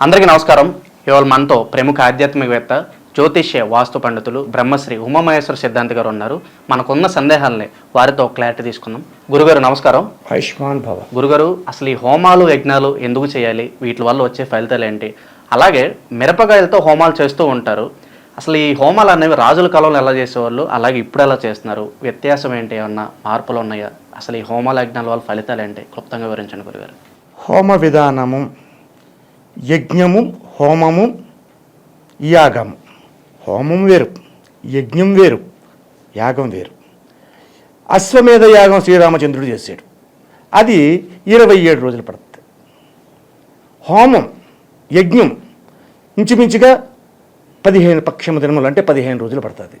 అందరికీ నమస్కారం. ఇవాళ మనతో ప్రముఖ ఆధ్యాత్మికవేత్త జ్యోతిష్య వాస్తు పండితులు బ్రహ్మశ్రీ ఉమామహేశ్వర సిద్ధాంతి గారు ఉన్నారు. మనకున్న సందేహాలని వారితో క్లారిటీ తీసుకుందాం. గురుగారు నమస్కారం. ఆయుష్మాన్ భవ. గురుగారు అసలు ఈ హోమాలు యజ్ఞాలు ఎందుకు చేయాలి? వీటి వల్ల వచ్చే ఫలితాలు ఏంటి? అలాగే మిరపకాయలతో హోమాలు చేస్తూ ఉంటారు. అసలు ఈ హోమాలు అనేవి రాజుల కాలంలో ఎలా చేసేవాళ్ళు? అలాగే ఇప్పుడు ఎలా చేస్తున్నారు? వ్యత్యాసం ఏంటి? ఏమన్నా మార్పులు ఉన్నాయా? అసలు ఈ హోమాల యజ్ఞాల వల్ల ఫలితాలు ఏంటి? క్లుప్తంగా వివరించండి గురుగారు. హోమ విధానము యజ్ఞము హోమము యాగము హోమం వేరు యజ్ఞం వేరు యాగం వేరు. అశ్వమేధ యాగం శ్రీరామచంద్రుడు చేశాడు. అది ఇరవై ఏడు రోజులు పడుతుంది. హోమం యజ్ఞం ఇంచుమించుగా పదిహేను పక్షమ దినములు అంటే పదిహేను రోజులు పడుతుంది.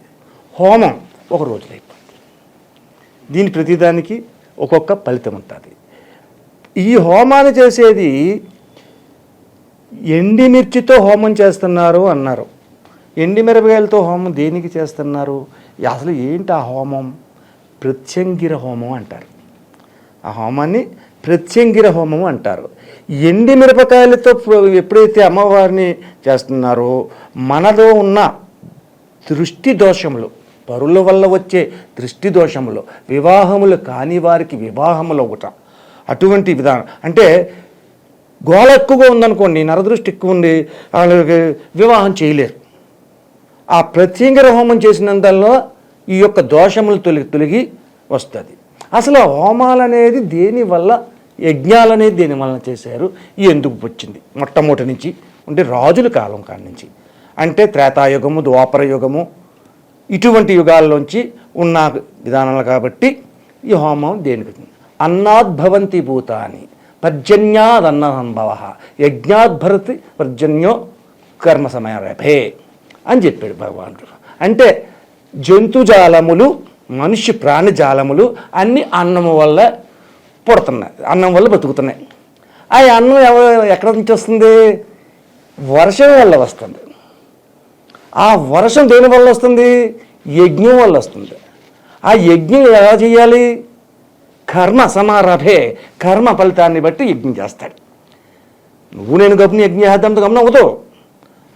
హోమం ఒక రోజులు అయిపోతుంది. దీని ప్రతిదానికి ఒక్కొక్క ఫలితం ఉంటుంది. ఈ హోమాన్ని చేసేది ఎండిమిర్చితో హోమం చేస్తున్నారు అన్నారు. ఎండిమిరపకాయలతో హోమం దేనికి చేస్తున్నారు? అసలు ఏంటి ఆ హోమం? ప్రత్యంగిర హోమం అంటారు. ఆ హోమాన్ని ప్రత్యంగిర హోమం అంటారు. ఎండి మిరపకాయలతో ఎప్పుడైతే అమ్మవారిని చేస్తున్నారో మనలో ఉన్న దృష్టి దోషములు పరుల వల్ల వచ్చే దృష్టి దోషములు వివాహములు కాని వారికి వివాహములు ఒకట అటువంటి విధానం. అంటే గోళ ఎక్కువగా ఉందనుకోండి నరదృష్టి ఎక్కువ ఉంది వాళ్ళకి వివాహం చేయలేరు. ఆ ప్రత్యంగర హోమం చేసినంతలో ఈ యొక్క దోషములు తొలగి తొలగి వస్తుంది. అసలు హోమాలు అనేది దేనివల్ల యజ్ఞాలు అనేది దేని చేశారు ఎందుకు వచ్చింది? మొట్టమొదటి నుంచి అంటే రాజుల కాలం కాడి నుంచి. అంటే త్రేతాయుగము ద్వాపర యుగము ఇటువంటి యుగాల్లోంచి ఉన్న విధానాలు కాబట్టి ఈ హోమం దేనికి అన్నాద్భవంతి భూతాని పర్జన్యాదన్న సంభవ యజ్ఞాద్భరతి పర్జన్యో కర్మ సమయరేపే అని చెప్పాడు భగవానుడు అంటే జంతుజాలములు మనిషి ప్రాణిజాలములు అన్ని అన్నము వల్ల పుడుతున్నాయి అన్నం వల్ల బతుకుతున్నాయి. ఆ అన్నం ఎవ ఎక్కడ నుంచి వస్తుంది? వర్షం వల్ల వస్తుంది. ఆ వర్షం దేని వల్ల వస్తుంది? యజ్ఞం వల్ల వస్తుంది. ఆ యజ్ఞం ఎలా చేయాలి? కర్మ సమారభే కర్మ ఫలితాన్ని బట్టి యజ్ఞం చేస్తాడు. నువ్వు నేను గమని యజ్ఞార్థంతో గమనం అవ్వదు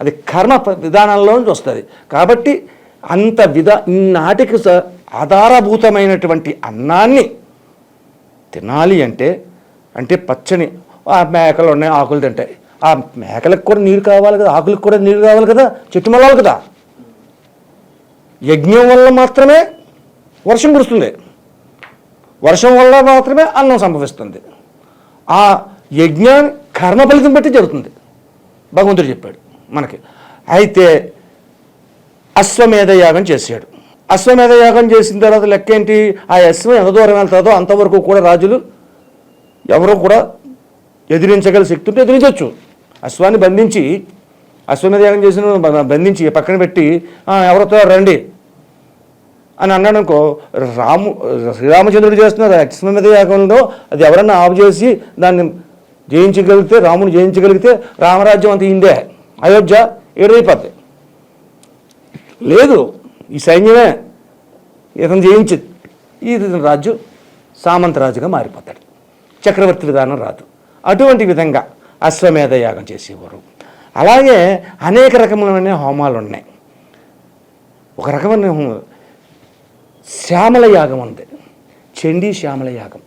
అది కర్మ విధానంలో నుంచి వస్తుంది. కాబట్టి అంత విధ నాటికి స- ఆధారభూతమైనటువంటి అన్నాన్ని తినాలి అంటే అంటే పచ్చని ఆ మేకలు ఉన్నాయి ఆకులు తింటాయి ఆ మేకలకు కూడా నీరు కావాలి కదా ఆకులకు కూడా నీరు కావాలి కదా చెట్టు మొలవాలి కదా. యజ్ఞం వల్ల మాత్రమే వర్షం కురుస్తుంది. వర్షం వల్ల మాత్రమే అన్నం సంభవిస్తుంది. ఆ యజ్ఞం కర్మ ఫలితం బట్టి జరుగుతుంది. భగవంతుడు చెప్పాడు మనకి. అయితే అశ్వమేధ యాగం చేశాడు. అశ్వమేధ యాగం చేసిన తర్వాత లెక్క ఏంటి ఆ అశ్వం ఎంత దూరం వెళ్తుందో అంతవరకు కూడా రాజులు ఎవరో కూడా ఎదిరించగల శక్తి ఉంటే ఎదిరించవచ్చు అశ్వాన్ని బంధించి అశ్వమేధ యాగం చేసిన బంధించి పక్కన పెట్టి ఎవరితో రండి. అని అన్నాడు అనుకో రాము శ్రీరామచంద్రుడు చేస్తున్న అశ్వమేధ యాగంలో అది ఎవరన్నా ఆపు చేసి దాన్ని జయించగలిగితే రాముని జయించగలిగితే రామరాజ్యం అంత ఇందే. అయోధ్య ఏడైపోద్ది. లేదు ఈ సైన్యమే ఇతను జయించి ఈ రాజు సామంతరాజుగా మారిపోతాడు. చక్రవర్తి విధానం రాదు. అటువంటి విధంగా అశ్వమేధ యాగం చేసేవారు. అలాగే అనేక రకములైన హోమాలు ఉన్నాయి. ఒక రకమైన శ్యామల యాగం ఉంది చండీ శ్యామల యాగం.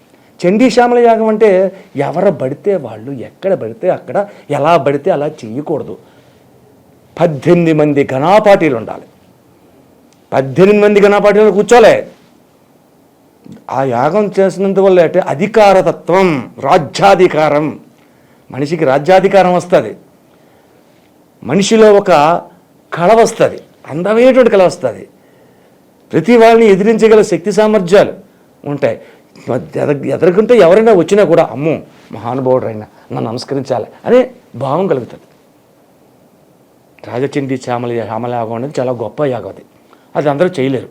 చండీ శ్యామల యాగం అంటే ఎవరు పడితే వాళ్ళు ఎక్కడ పడితే అక్కడ ఎలా పడితే అలా చేయకూడదు. పద్దెనిమిది మంది ఘనాపాటీలు ఉండాలి. పద్దెనిమిది మంది ఘనాపాటీలు కూర్చోలే. ఆ యాగం చేసినందువల్ల అంటే అధికారతత్వం రాజ్యాధికారం. మనిషికి రాజ్యాధికారం వస్తుంది. మనిషిలో ఒక కళ వస్తుంది. అందమైనటువంటి కళ వస్తుంది. ప్రతి వాళ్ళని ఎదిరించగల శక్తి సామర్థ్యాలు ఉంటాయి. ఎద- ఎదరకుంటే ఎవరైనా వచ్చినా కూడా అమ్మో మహానుభావుడు అయినా నన్ను నమస్కరించాలి అనే భావం కలుగుతుంది. రాజచండి శ్యామల శ్యామల యాగం అనేది చాలా గొప్ప యాగం అది. అది అందరూ చేయలేరు.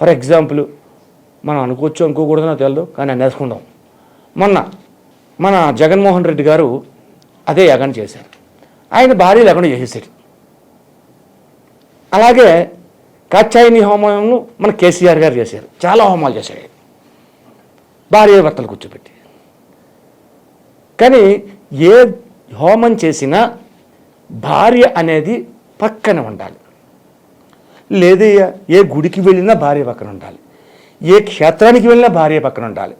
ఫర్ ఎగ్జాంపుల్ మనం అనుకోవచ్చు అనుకోకూడదు నాకు తెలియదు కానీ అనేసుకుందాం మొన్న మన జగన్మోహన్ రెడ్డి గారు అదే యాగాన్ని చేశారు. ఆయన భార్య లేకుండా చేసేసాడు. అలాగే కాచాయిని హోమం మన కేసీఆర్ గారు చేశారు. చాలా హోమాలు చేశాడు. భార్య భర్తలు కూర్చోబెట్టి. కానీ ఏ హోమం చేసినా భార్య అనేది పక్కన ఉండాలి. లేదయ్యా ఏ గుడికి వెళ్ళినా భార్య పక్కన ఉండాలి. ఏ క్షేత్రానికి వెళ్ళినా భార్య పక్కన ఉండాలి.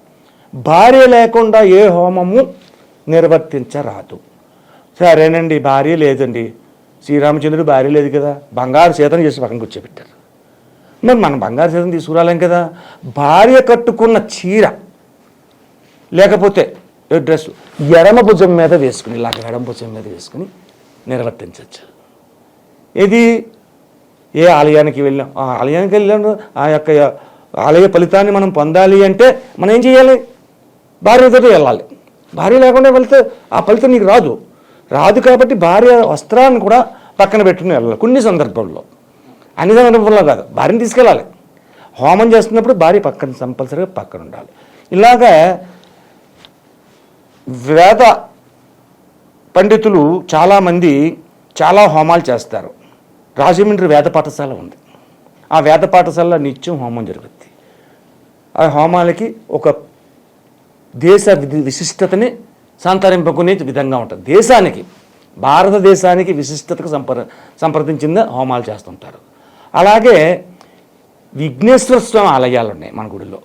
భార్య లేకుండా ఏ హోమము నిర్వర్తించరాదు. సరేనండి భార్య లేదండి. శ్రీరామచంద్రుడు భార్య లేదు కదా. బంగారు సీతను చేసి పక్కన కూర్చోబెట్టారు. మరి మనం బంగారు సీతను తీసుకురాలేం కదా? భార్య కట్టుకున్న చీర లేకపోతే డ్రెస్ ఎడమ భుజం మీద వేసుకుని ఇలాగ ఎడమ భుజం మీద వేసుకుని నిర్వర్తించవచ్చు ఇది ఏ ఆలయానికి వెళ్ళాం? ఆ ఆలయానికి వెళ్ళాము ఆ యొక్క ఆలయ ఫలితాన్ని మనం పొందాలి అంటే మనం ఏం చేయాలి? భార్యతో వెళ్ళాలి. భార్య లేకుండా వెళ్తే ఆ ఫలితం నీకు రాదు. రాదు కాబట్టి భార్య వస్త్రాన్ని కూడా పక్కన పెట్టుకుని వెళ్ళాలి. కొన్ని సందర్భాల్లో అన్ని సందర్భంలో కాదు భార్యని తీసుకెళ్ళాలి. హోమం చేస్తున్నప్పుడు భార్య పక్కన కంపల్సరీగా పక్కన ఉండాలి. ఇలాగా వేద పండితులు చాలామంది చాలా హోమాలు చేస్తారు. రాజమండ్రి వేద పాఠశాల ఉంది. ఆ వేద పాఠశాలలో నిత్యం హోమం జరుగుద్ది. ఆ హోమాలకి ఒక దేశ విశిష్టతని సంతరింపుకునే విధంగా ఉంటుంది. దేశానికి భారతదేశానికి విశిష్టతకు సంప్ర సంప్రదించిందా హోమాలు చేస్తుంటారు. అలాగే విఘ్నేశ్వర స్వామి ఆలయాలు ఉన్నాయి మన గుడిలో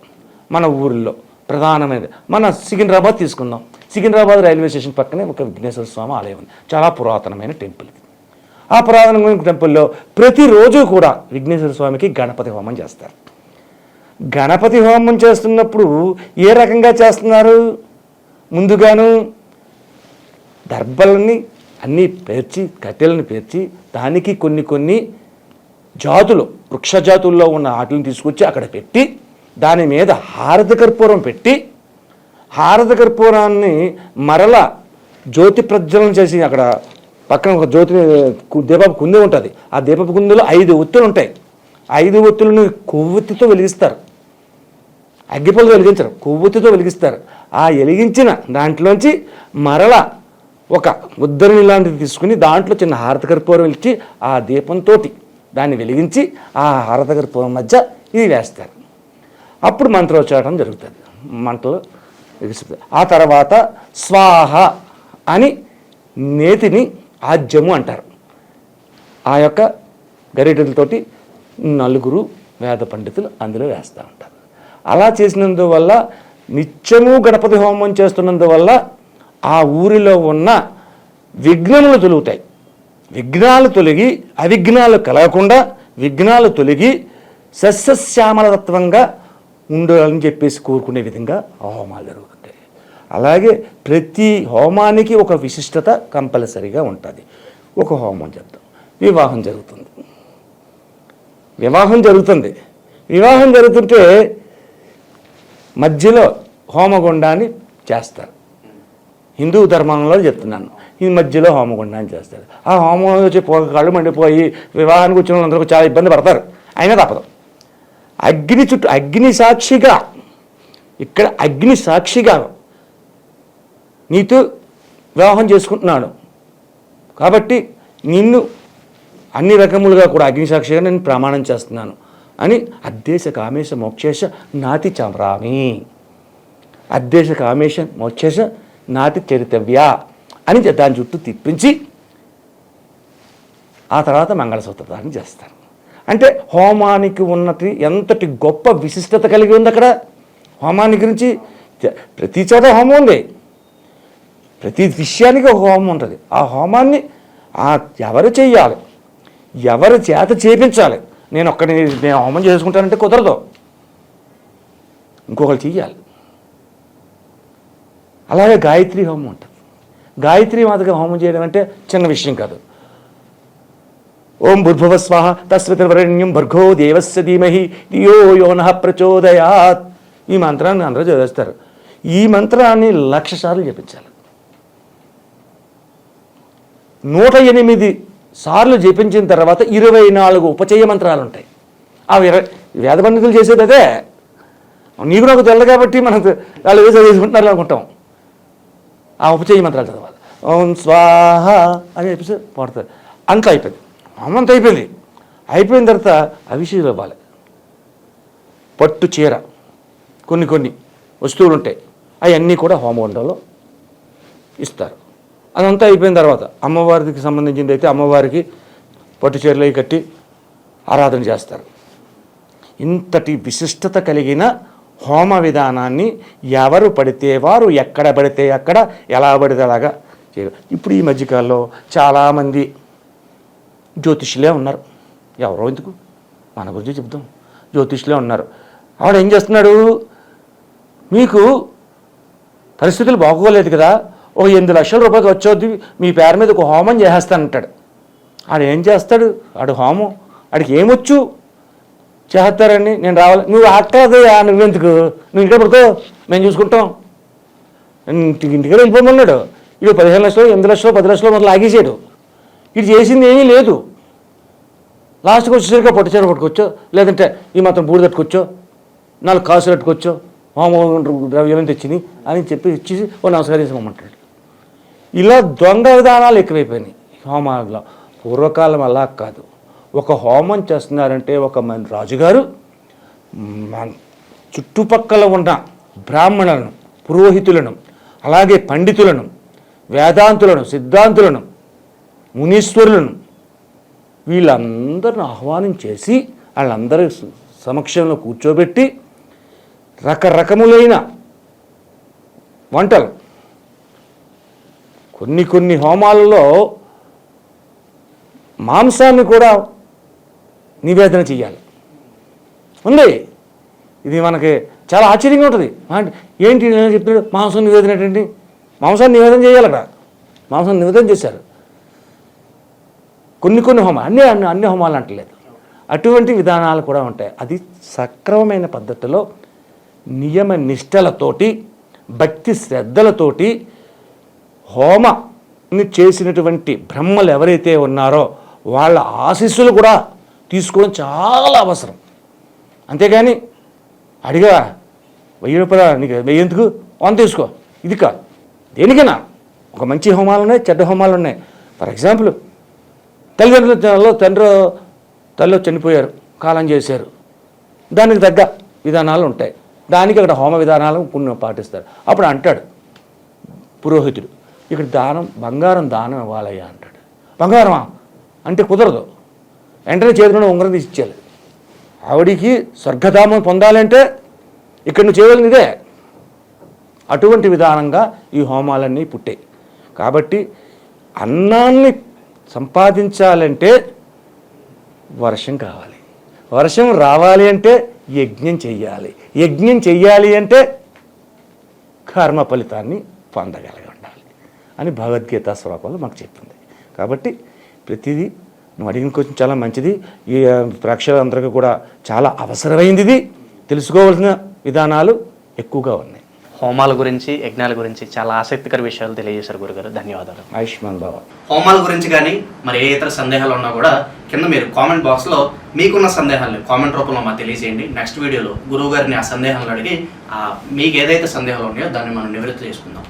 మన ఊరిలో ప్రధానమైనది. మన సికింద్రాబాద్ తీసుకుందాం. సికింద్రాబాద్ రైల్వే స్టేషన్ పక్కనే ఒక విఘ్నేశ్వర స్వామి ఆలయం ఉంది. చాలా పురాతనమైన టెంపుల్ ఆ పురాతనమైన టెంపుల్లో ప్రతిరోజు కూడా విఘ్నేశ్వర స్వామికి గణపతి హోమం చేస్తారు. గణపతి హోమం చేస్తున్నప్పుడు ఏ రకంగా చేస్తున్నారు? ముందుగాను దర్భలని అన్నీ పేర్చి కట్టెలను పేర్చి దానికి కొన్ని కొన్ని జాతులు వృక్ష జాతుల్లో ఉన్న ఆటలను తీసుకొచ్చి అక్కడ పెట్టి దాని మీద హారద కర్పూరం పెట్టి హారద కర్పూరాన్ని మరల జ్యోతి ప్రజ్వలన చేసి అక్కడ పక్కన ఒక జ్యోతి దీపపు కుందే ఉంటుంది. ఆ దీపపు కుందిలో ఐదు ఒత్తులు ఉంటాయి. ఐదు ఒత్తులను కొవ్వొత్తితో వెలిగిస్తారు. అగ్గిపొలతో వెలిగించరు కొవ్వొత్తితో వెలిగిస్తారు. ఆ వెలిగించిన దాంట్లోంచి మరల ఒక ఉద్దరిని లాంటిది తీసుకుని దాంట్లో చిన్న హారత కర్పూరం ఇచ్చి ఆ దీపంతో దాన్ని వెలిగించి ఆ హరదగర పువ్వు మధ్య ఇది వేస్తారు. అప్పుడు మంత్రోచ్చారణ జరుగుతుంది. మంటలు వెలిగిస్తుంది. ఆ తర్వాత స్వాహ అని నేతిని ఆజ్యము అంటారు. ఆ యొక్క గరిటెలతోటి నలుగురు వేద పండితులు అందులో వేస్తూ ఉంటారు. అలా చేసినందువల్ల నిత్యము గణపతి హోమం చేస్తున్నందువల్ల ఆ ఊరిలో ఉన్న విఘ్నములు తొలుగుతాయి. విఘ్నాలు తొలగి అవిఘ్నాలు కలగకుండా విఘ్నాలు తొలగి సస్యశ్యామలతత్వంగా ఉండాలని చెప్పేసి కోరుకునే విధంగా హోమాలు జరుగుతుంటాయి. అలాగే ప్రతి హోమానికి ఒక విశిష్టత కంపల్సరీగా ఉంటుంది. ఒక హోమం చెప్తాం. వివాహం జరుగుతుంది. వివాహం జరుగుతుంది. వివాహం జరుగుతుంటే మధ్యలో హోమగుండాన్ని చేస్తారు. హిందూ ధర్మంలో చెప్తున్నాను. ఈ మధ్యలో హోమగుండాన్ని చేస్తారు. ఆ హోమం వచ్చి పొగ కళ్ళు మండిపోయి వివాహానికి వచ్చిన వాళ్ళందరూ చాలా ఇబ్బంది పడతారు. అయినా తప్పదు. అగ్ని చుట్టూ అగ్ని సాక్షిగా ఇక్కడ అగ్ని సాక్షిగా నీతో వివాహం చేసుకుంటున్నాను కాబట్టి నిన్ను అన్ని రకములుగా కూడా అగ్నిసాక్షిగా నేను ప్రమాణం చేస్తున్నాను అని అద్దేశ కామేశ మోక్షేశ నాతి చమరామి అద్దేశ కామేశ మోక్షేశ నాతి చరితవ్య. అని దాని చుట్టూ తిప్పించి ఆ తర్వాత మంగళసూత్రధారణ చేస్తారు. అంటే హోమానికి ఉన్నటి ఎంతటి గొప్ప విశిష్టత కలిగి ఉంది అక్కడ? హోమాన్ని గురించి ప్రతి చోట హోమం ఉంది. ప్రతి విషయానికి ఒక హోమం ఉంటుంది. ఆ హోమాన్ని ఆ ఎవరు చేయాలి ఎవరి చేత చేపించాలి? నేను ఒక్కడి నేను హోమం చేసుకుంటానంటే కుదరదు. ఇంకొకరు చెయ్యాలి. అలాగే గాయత్రి హోమం ఉంటుంది. గాయత్రి మాతగా హోమం చేయడం అంటే చిన్న విషయం కాదు. ఓం భూర్భువ స్వాహ తస్వితవరణ్యం భర్గో దేవస్య ధీమహి యో యోన ప్రచోదయాత్. ఈ మంత్రాన్ని అందరూ చదివేస్తారు. ఈ మంత్రాన్ని లక్ష సార్లు జపించాలి. నూట ఎనిమిది సార్లు జపించిన తర్వాత ఇరవై నాలుగు ఉపచయ మంత్రాలు ఉంటాయి. ఆ వేద పండితులు చేసేది అదే. నీకు నాకు తెల్ల కాబట్టి మనం వాళ్ళు ఏదో చదువుకుంటున్నారు అనుకుంటాం. ఆ ఉపచయ మంత్రాలు చదవాలి. ఓం స్వాహ అని చెప్పేసి పాడతారు. అంత అయిపోయింది. అమ్మంత అయిపోయింది. అయిపోయిన తర్వాత అభిషేకం ఇవ్వాలి పట్టు చీర కొన్ని కొన్ని వస్తువులు ఉంటాయి. అవన్నీ కూడా హోమగుండంలో ఇస్తారు. అదంతా అయిపోయిన తర్వాత అమ్మవారికి సంబంధించింది అయితే అమ్మవారికి పట్టు చీరలు అవి కట్టి ఆరాధన చేస్తారు. ఇంతటి విశిష్టత కలిగిన హోమ విధానాన్ని ఎవరు పడితే వారు ఎక్కడ పడితే అక్కడ ఎలా పడితే అలాగా ఇప్పుడు ఈ మధ్యకాలంలో చాలామంది జ్యోతిష్యులే ఉన్నారు. ఎవరో ఎందుకు? మన గురించి చెప్తాం జ్యోతిష్యులే ఉన్నారు. ఆవిడ ఏం చేస్తున్నాడు? మీకు పరిస్థితులు బాగోలేదు కదా. ఓ ఎనిమిది లక్షల రూపాయలు వచ్చేది మీ పేరు మీద ఒక హోమం చేసేస్తానంటాడు. ఆడు ఏం చేస్తాడు? ఆడు హోమం. ఆడికి ఏమొచ్చు? చేస్తారండి నేను రావాలి. నువ్వు అక్కలేదు నువ్వెందుకు? నువ్వు ఇక్కడ పడుకో మేము చూసుకుంటాం. ఇంటికి ఇంటికి వెళ్ళిపోమన్నాడు. ఇడు పదిహేను లక్షలు ఎనిమిది లక్షలు పది లక్షలు మొదలు లాగేసాడు. ఇది చేసింది ఏమీ లేదు. లాస్ట్కి వచ్చేసరికి పట్టు చీర పట్టుకొచ్చో లేదంటే ఈ మాత్రం బూడి తట్టుకొచ్చో నాలుగు కాసులు పెట్టుకొచ్చో మామూలు ద్రవ్యం తెచ్చింది అని చెప్పి ఇచ్చేసి ఓ నమస్కరించమంటాడు ఇలా దొంగ విధానాలు ఎక్కువైపోయినాయి. హోమాల్లో పూర్వకాలం అలా కాదు. ఒక హోమం చేస్తున్నారంటే ఒక మన రాజుగారు చుట్టుపక్కల ఉన్న బ్రాహ్మణులను పురోహితులను అలాగే పండితులను వేదాంతులను సిద్ధాంతులను మునీశ్వరులను వీళ్ళందరిని ఆహ్వానం చేసి వాళ్ళందరి సమక్షంలో కూర్చోబెట్టి రకరకములైన వంటలు. కొన్ని కొన్ని హోమాలలో మాంసాన్ని కూడా నివేదన చేయాలి ఉంది? ఇది మనకి చాలా ఆశ్చర్యంగా ఉంటుంది. ఏంటి నేను చెప్తున్నాడు? మాంసం నివేదన ఏంటండి? మాంసాన్ని నివేదన చేయాలట. మాంసం నివేదన చేశారు. కొన్ని కొన్ని హోమాలు అన్ని అన్ని అన్ని హోమాలు అంటలేదు. అటువంటి విధానాలు కూడా ఉంటాయి. అది సక్రమమైన పద్ధతిలో నియమ నిష్టలతోటి భక్తి శ్రద్ధలతోటి హోమని చేసినటువంటి బ్రహ్మలు ఎవరైతే ఉన్నారో వాళ్ళ ఆశీస్సులు కూడా తీసుకోవడం చాలా అవసరం. అంతేగాని అడిగా వెయ్యి రూపాయల? నీకు వెయ్యి ఎందుకు? వంద తీసుకో. ఇది కాదు. దేనికైనా ఒక మంచి హోమాలు ఉన్నాయి చెడ్డ హోమాలు ఉన్నాయి ఫర్ ఎగ్జాంపుల్ తల్లిదండ్రులలో తండ్రి తల్లి చనిపోయారు కాలం చేశారు. దానికి తగ్గ విధానాలు ఉంటాయి. దానికి అక్కడ హోమ విధానాలు కొన్ని పాటిస్తారు. అప్పుడు అంటాడు పురోహితుడు ఇక్కడ దానం బంగారం దానం ఇవ్వాలయ్యా అంటాడు. బంగారమా? అంటే కుదరదు. వెంటనే చేతిలో ఉంగరం తీసి ఇచ్చేయాలి. ఆవిడికి స్వర్గధామం పొందాలంటే ఇక్కడ నువ్వు చేయగలిగింది ఇదే. అటువంటి విధానంగా ఈ హోమాలన్నీ పుట్టాయి. కాబట్టి అన్నాన్ని సంపాదించాలంటే వర్షం కావాలి. వర్షం రావాలి అంటే యజ్ఞం చెయ్యాలి. యజ్ఞం చెయ్యాలి అంటే కర్మ ఫలితాన్ని పొందగలిగి ఉండాలి అని భగవద్గీత శ్లోకంలో మాకు చెప్పింది కాబట్టి ప్రతిదీ నువ్వు అడిగిన కొంచెం చాలా మంచిది. ఈ ప్రేక్షకులందరికీ కూడా చాలా అవసరమైంది ఇది. తెలుసుకోవాల్సిన విధానాలు ఎక్కువగా ఉన్నాయి. హోమాల గురించి యజ్ఞాల గురించి చాలా ఆసక్తికర విషయాలు తెలియజేశారు గురుగారు. ధన్యవాదాలు. ఆయుష్మాన్ బాబా హోమాల గురించి కానీ మరి ఏ ఇతర సందేహాలు ఉన్నా కూడా కింద మీరు కామెంట్ బాక్స్లో మీకున్న సందేహాలను కామెంట్ రూపంలో మాకు తెలియజేయండి. నెక్స్ట్ వీడియోలో గురువు గారిని ఆ సందేహాలను అడిగి ఆ మీకు ఏదైతే సందేహాలు ఉన్నాయో దాన్ని మనం నివృత్తి చేసుకుందాం.